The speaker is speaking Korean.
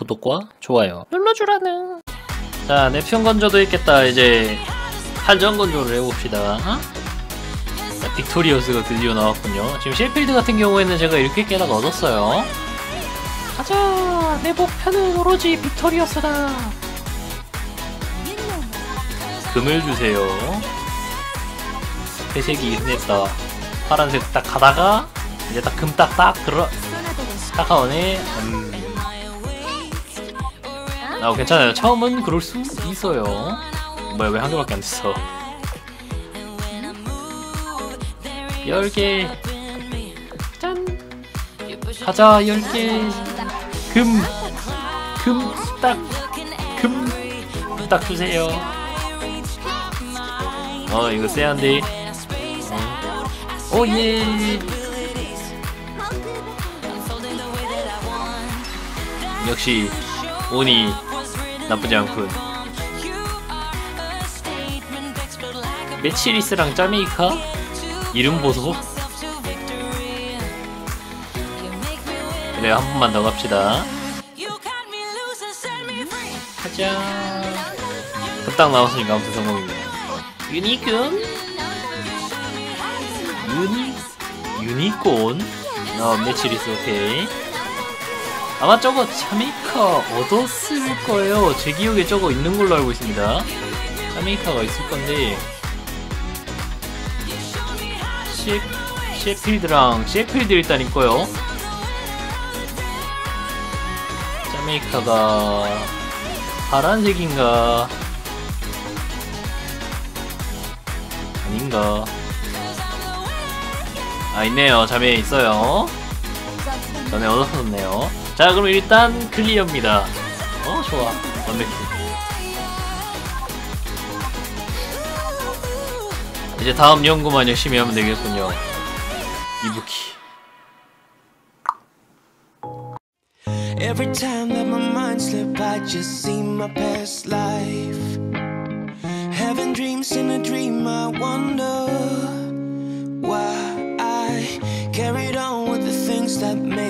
구독과 좋아요. 눌러주라는. 자 nep튠 건조도 있겠다. 이제 한정 건조를 해봅시다. 어? 자, 빅토리어스가 드디어 나왔군요. 지금 셰필드 같은 경우에는 제가 이렇게 깨다가 얻었어요. 가자! 내 목표는 오로지 빅토리어스다. 금을 주세요. 회색이 흔했다. 파란색 딱 가다가 이제 딱 금 딱딱 들어 다가오네. 음. 아 괜찮아요. 처음은 그럴 수 있어요. 뭐야 왜 한 개밖에 안 됐어? 10개. 짠. 가자 10개. 금. 금 딱. 금. 딱 주세요. 어 이거 쎄한데 어. 오예. 역시 운이 나쁘지 않군. 메치리스랑 짜메이카? 이름 보소. 그래 한 번만 더 갑시다. 가자. 그딱 나왔으니까 아무튼 성공입니다. 유니콘? 유니 유니콘? 어 메치리스 오케이 아마 저거 차메이카 얻었을 거예요. 제 기억에 저거 있는 걸로 알고 있습니다. 차메이카가 있을 건데 셰, 셰필드랑 셰필드 일단 있고요. 차메이카가 파란색인가 아닌가 아 있네요. 자매에 있어요. 전에 얻었었네요. 자, 그럼 일단 클리어입니다. 어, 좋아. 완벽히. 이제 다음 연구만 열심히 하면 되겠군요. 이부키. Every time that my mind slips, I just see my past life. Having dreams in a dream, I wonder why I carried on with the things that made.